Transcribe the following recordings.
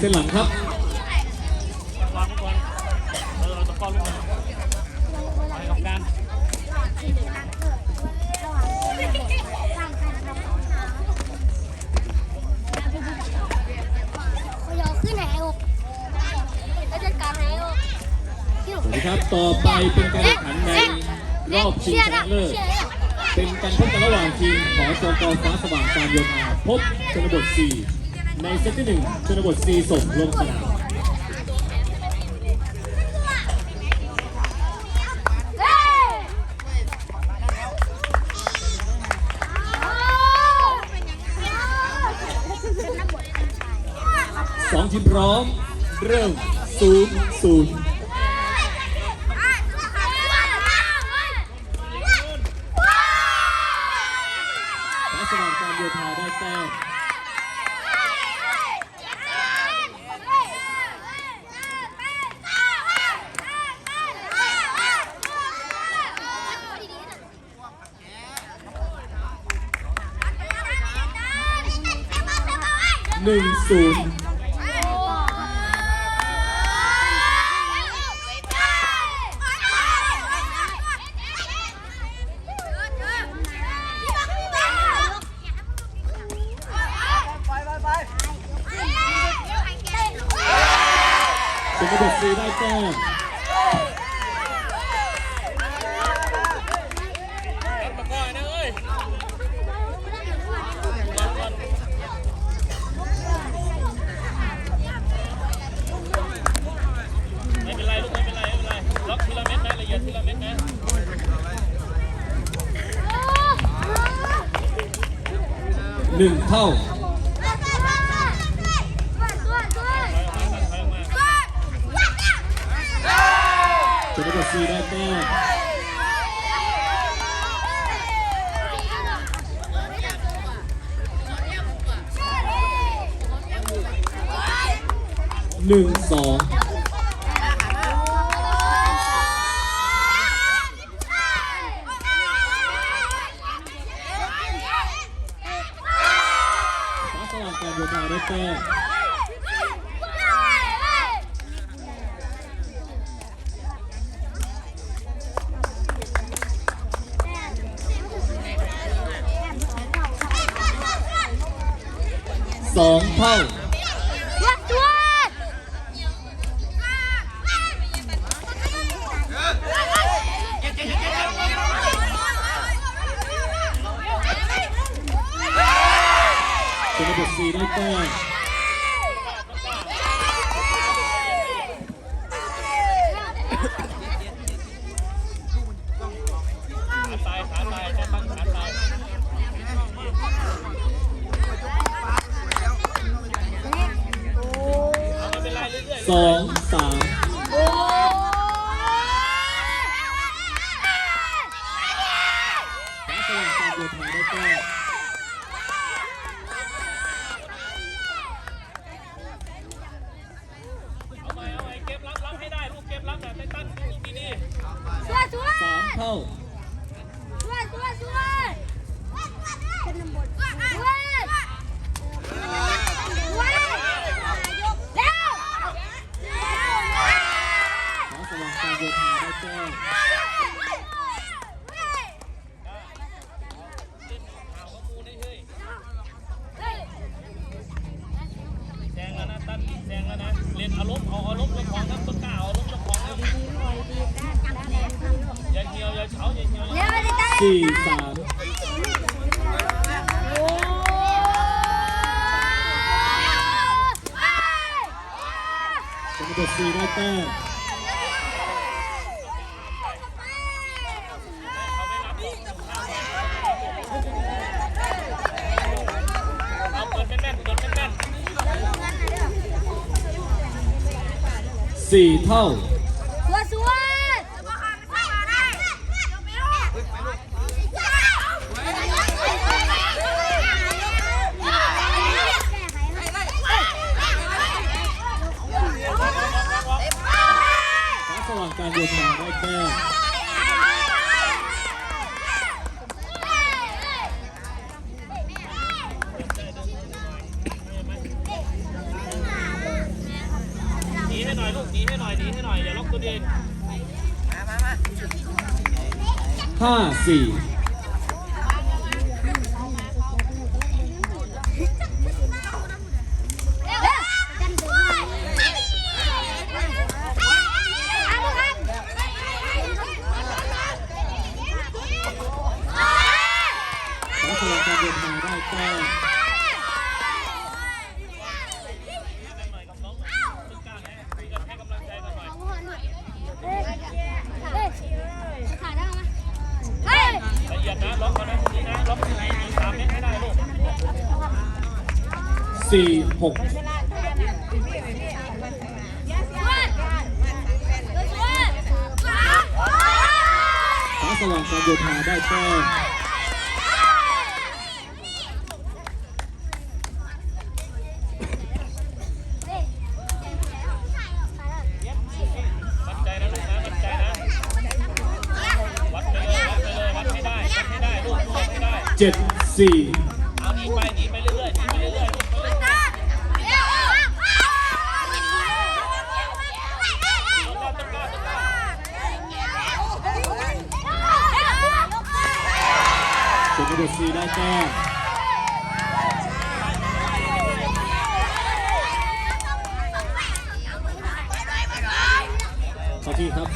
เส้นหลังครับครับต่อไปเป็นการแข่งขันในรอบชิงชนะเลิศเป็นการพบกันระหว่างทีมของสกฟ้าสว่างการโยธาพบชนบท4 ในเซตที่หนึ่งชนบทซีสมลงสนามสองทีมพร้อม เริ่มศูนย์ศูนย์ ห是 ถึงจะซีได้แต้หนึ่งสอง Sirita. how 对 สี่หกฟ้าสว่างการโยธาได้แต้มเจ็ดสี่ สุภบุตรซีได้แต้ขอทีครับ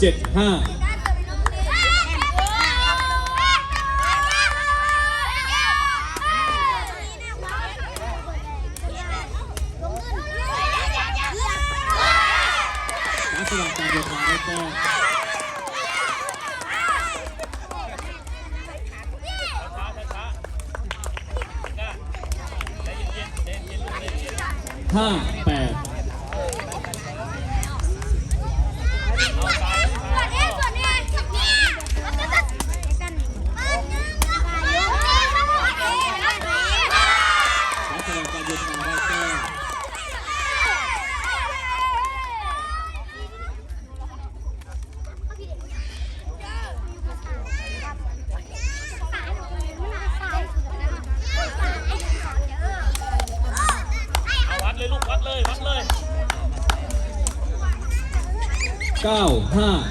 เจ็ดห้า 5 8 huh?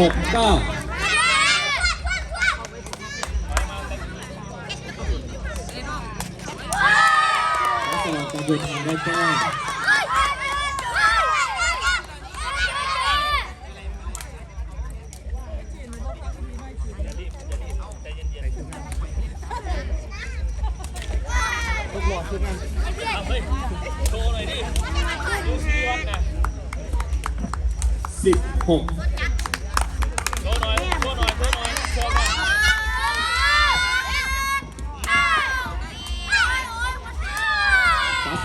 หกเก้าแล้วสลับกัดูทางได้แค่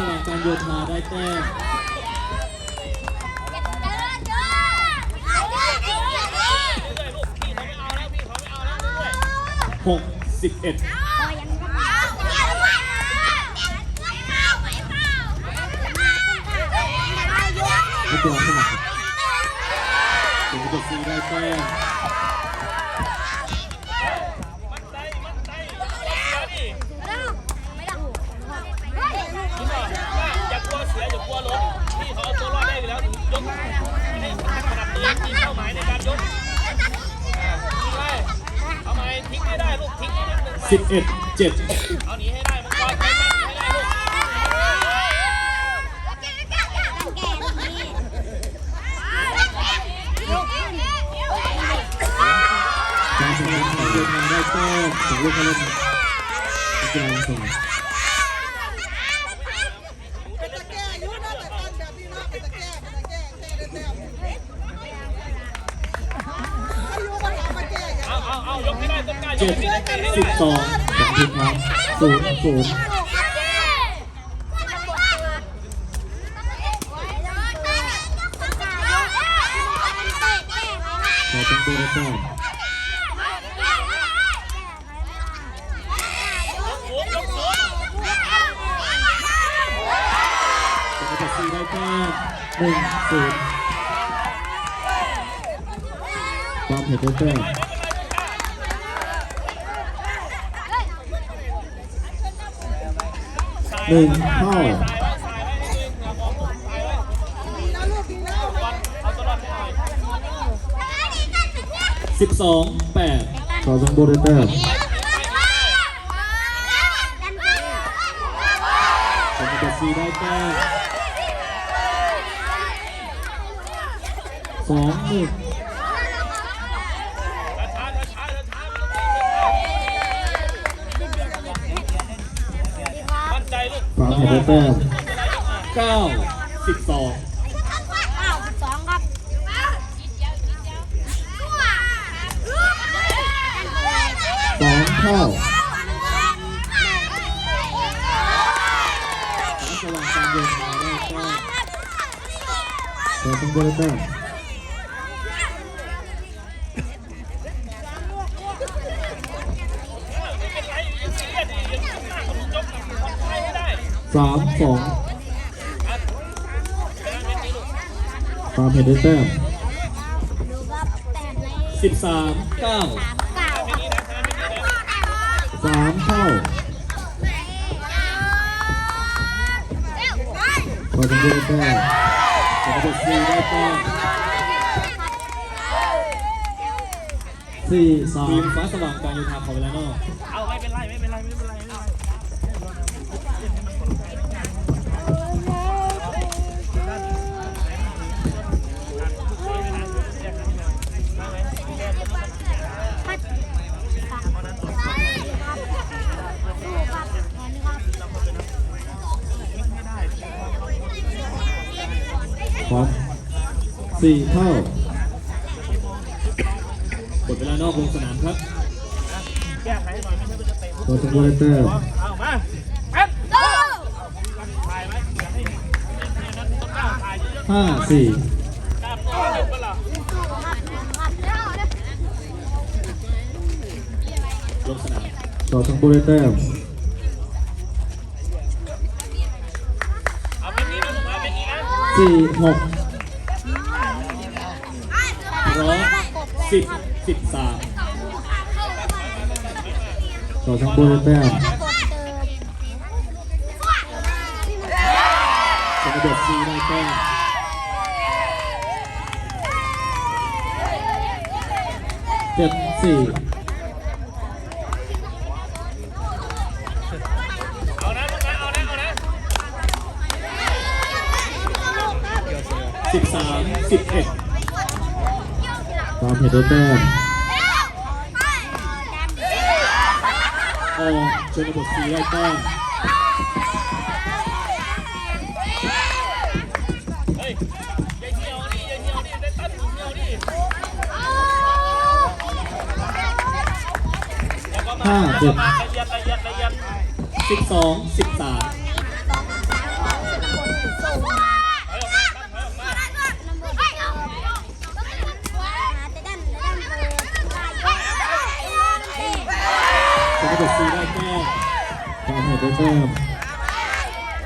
สว่างการโยธาได้แต้มหกสิบเอ็ดนักกีฬาสมัคถึงจะซีได้แต้ มีเป้าหมายในการยกทิ้งไว้ทำไมทิ้งไม่ได้ลูกทิ้งได้นินึงสิบเอ็ดเจ็ดเอาหนีให้ได้มังกรไปหนีให้ได้ลูกการแสดงของเดินทางได้แต้มของลูกเระเล่นกีฬาส่ง สิบสองสองทีมครับศูนย์ศูนย์ขอจังโบได้แต้มสูงยกสูงชนบทสี่ได้แต้มหนึ่งศูนย์ความเห็นได้แต้ หนึ่งเท่าสายไว้สายไว้นิดนึงอย่ามองแปดสองสิบสองแปดขอจังโบได้แต้มชนบทสี่ได้แต้สองหนึ่ง ได้แต้มเก้าสิบสองสองเท่าสว่างการเดินมาได้แต้องโบได้แต้ม สามสองความเห็นได้แต้มสิบสามเก้าสามเท่าขอจังโบได้แต้มชนบทสี่ได้แต้มสี่สามมฟ้าสว่างการโยธาขอเวลานอก พร้อมสี่เท่าหมดเวลานอกลงสนามครับแก้ไขหน่อยไม่ใช่ว่าจะเตะขอจังโบได้แต้มเอามาแป๊บถ่ายไหมอยากให้เห็นนั้นต้อาวถ่าห้าสี่ตัวเยอะเปล่าลงสนามขอจังโบได้แต้มเอาเป็นนี้นะลูกนะเป็นนี้นะ สี่หกร้อมสิบสิบสามขอจังโบได้แต้มชนบทสี่ได้แต้มเจ็ดสี่ 13 11ตามเพจแต้มโอ้ชนบทสีได้แต้มห้าเจ็ดสิบสองสิบ ชนบทสี่ได้แต้มความเห็นได้แต้ม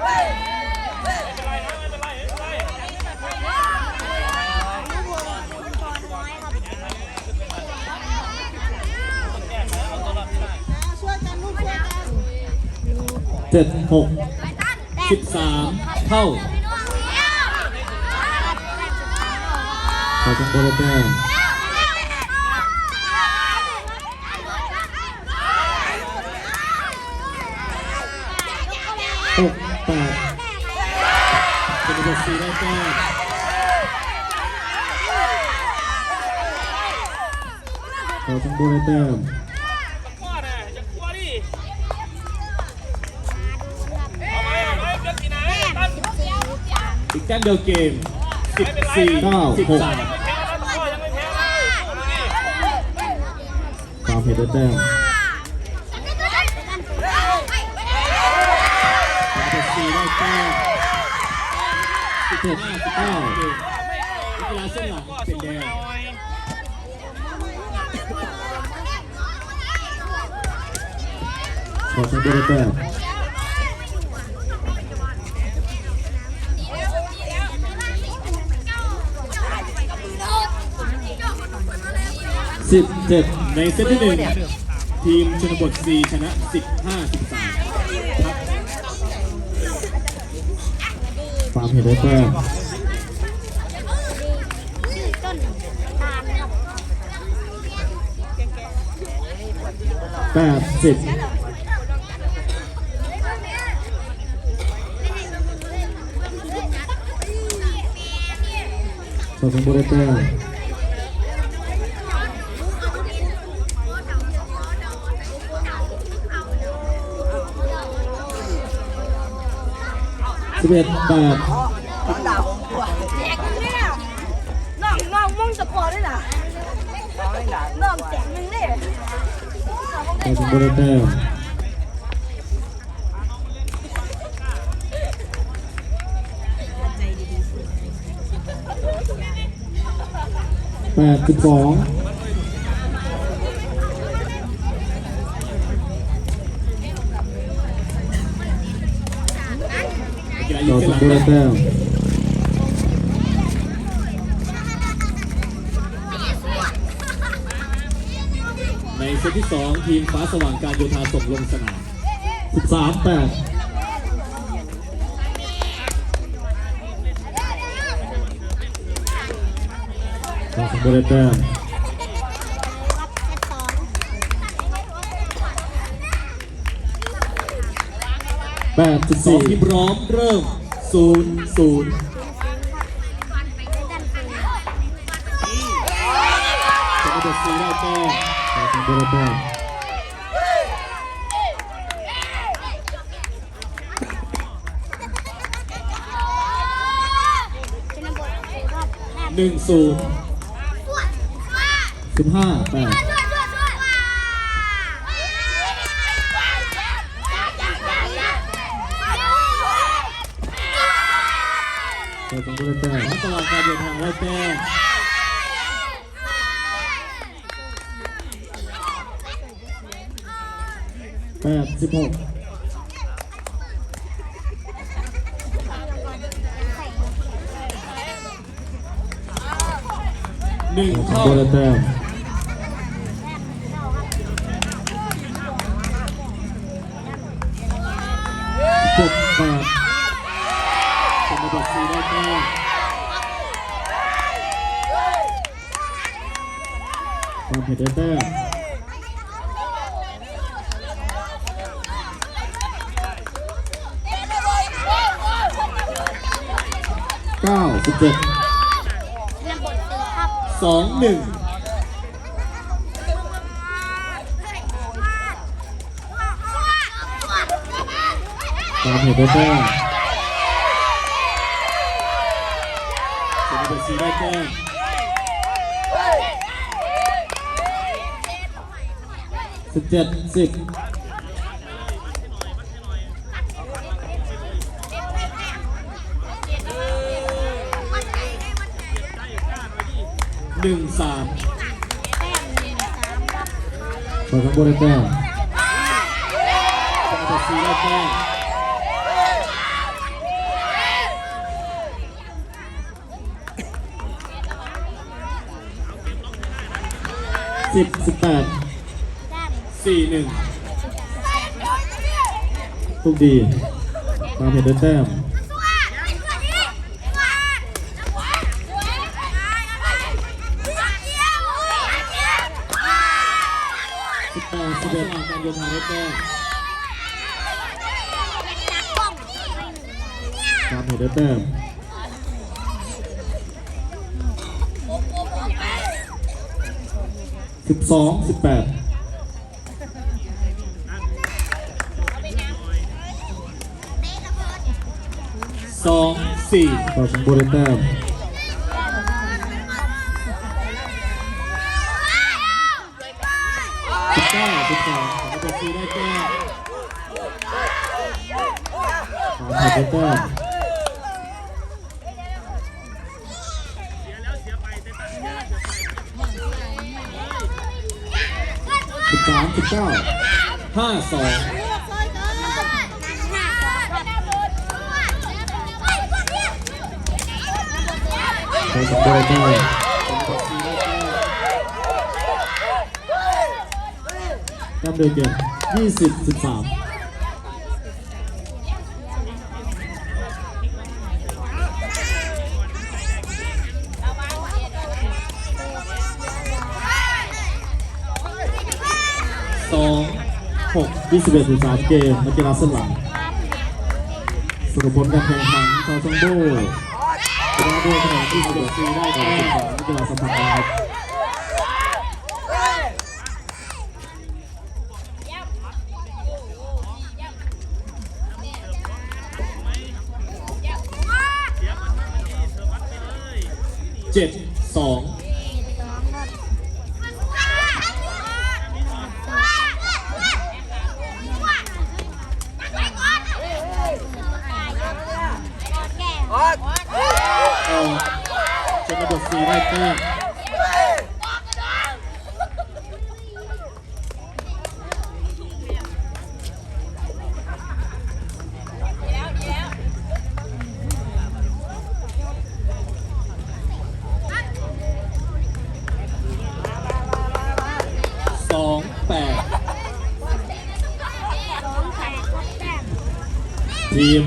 ไม่เป็นไรนะไม่มเจ็ดหกสิบสามเท่าขอจังโบได้แต้ หกแปดชนบทสี่ได้แต้มขอจังบได้แต้มกลัวนะอย่ากลัวดิเอาไหมเอาไหมเลือกที่ไหนตั้งอีกแต้มเดียวเกมสิบสี่สิบสามแพ้แล้วพ่อยังไม่แพ้เลยเอาดูดิความเห็นได้แต้ม แต้มสิบหกสิบเก้านักกีฬาเส้นหลังเป็นแดงขอชมบุรีแต้มสิบเจ็ดในเซตที่หนึ่งทีมชนบท4ชนะ15 13 เห็นได้แต้มแปดสิบขอชมบุรีแต้มสิบเอ็ดแปด ขอชมบุรีแต้มแปดสิบสองนักกีฬาขยิอสมบูรีแต้ม เซตที่ 2 ทีมฟ้าสว่างการโยธาส่งลงสนามสิบสามแปดขอชมบุรีแต้มแปดสิบสองสี่ทีมพร้อมเริ่ม0 0ช ขอชมบุรีแต้มเป็นบทครับหนึ่งศูนย์สิบห้าแปดขอชมบุรีแต้มฟ้าสว่างการโยธาได้แต้ม แปดสิบหกหนึ่งขอชมเท่าแต้มเจ็ดแปดชนบท4ได้แต้มความเห็นได้แต้ม เก้าสิบเจ็ดเป็นบทสีครับสองหนึ่งความเห็นได้แต้มชนบท4ได้แต้มสิบเจ็ดสิบ หนึ่งสามขอชมบุรีแต้มชนบท4ได้แต้มสิบสิบแปดสี่หนึ่งทุกดีความเห็นได้แต้มสิบแปดสิ ฟ้า บเอ็ด สว่างการโยธาได้แต้มความเห็นได้แต้มสิบสองสิบแปดสองสี่ต่อชมบุรีแต้ม สิบเก้าสิบสอได้แต้มความเห็นขาดไปแต้มเสียแล้วเสียไปแต่ตัดเสียแล้วเสียไปสิบสามสิบเก้าห้าสองลูกซอยกันใช้สองด้แต้มแต้มเดินเกมยี่สิบสิบสามสองหกยี่สิบเอ็ดสิบสามเกมนักกีฬาสลับสรุปผลการแข่งขันซอซังโบชนะด้วยคะแนนที่สิบเอ็ดซีได้ก่ของนักกีฬาสัมพันธ์นะครับ 7 2 ทีม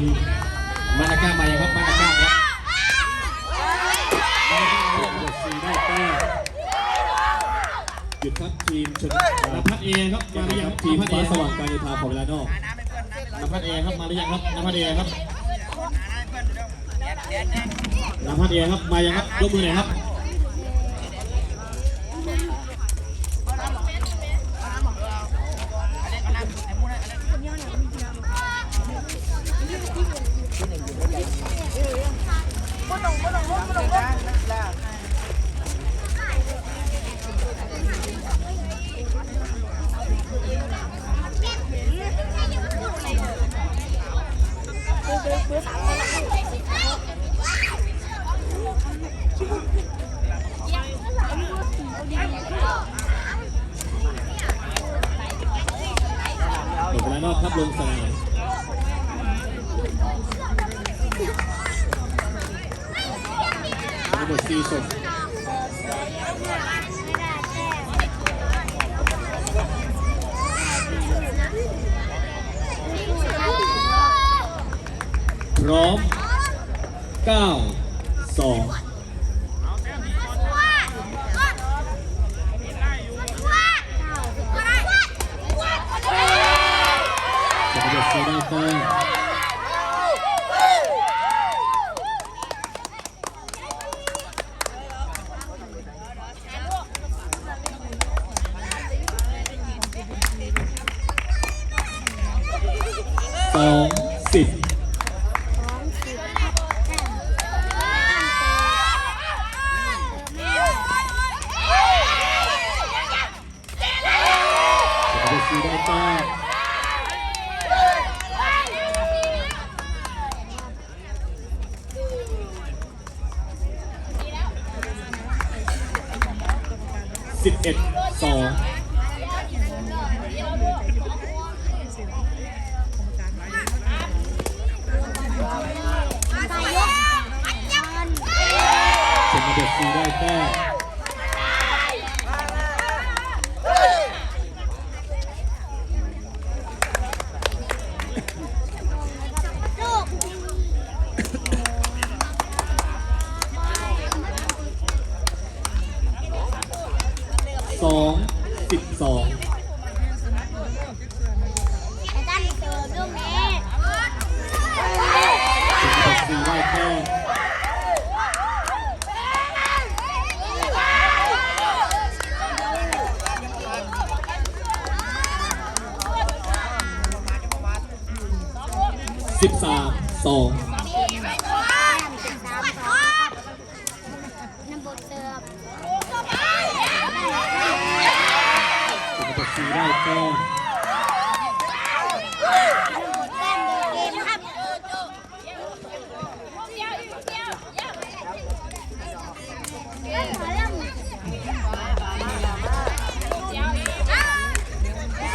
มานาก้ามายังครับมานาก้าครับมานาก้าเล่นบทซีได้แต้มหยุดครับทีมชนนภัสเอครับมาหรือยังครับทีมฟ้าสว่างการโยธาของเวลานอกนภัสเอครับมาหรือยังครับนภัสเอครับนภัสเอครับมายังครับยกมือหน่อยครับ ลานอกครับลงสนามทั้งหม ม ส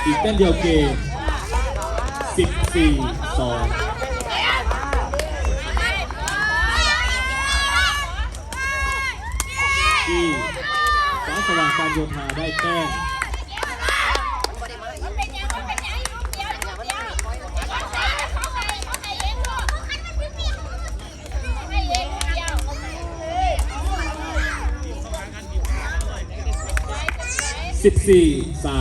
อีกแต้มเดียวเกม14 2ที่ฟ้าสว่างการโยธาได้แต้ม14 3ฟ้าส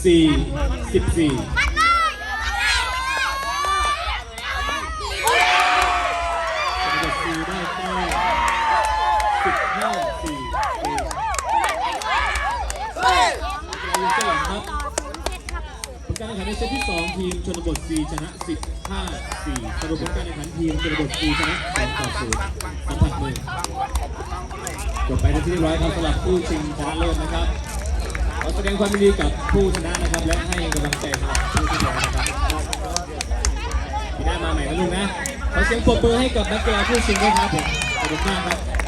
14 14ซีได้แค่สิบห้าสี่เองยูเซอร์ครับผลการแข่งขันในเซตที่ 2 ทีมชนบทซีชนะ 15 4สรุปผลการแข่งขันทีมชนบทซีชนะ2ต่อ0สัมผัสมือจบไปเป็นที่เรียบร้อยครับสำหรับคู่ชิงชนะเลิศนะครับ แสดงความยินดีกับผู้ชนะนะครับ และให้กำลังใจสำหรับผู้ที่ชนะนะครับปีหน้ามาใหม่นะลูกนะขอเสียงปรบมือให้กับนักกีฬาผู้ชิงด้วยครับผมขอบคุณมากครับ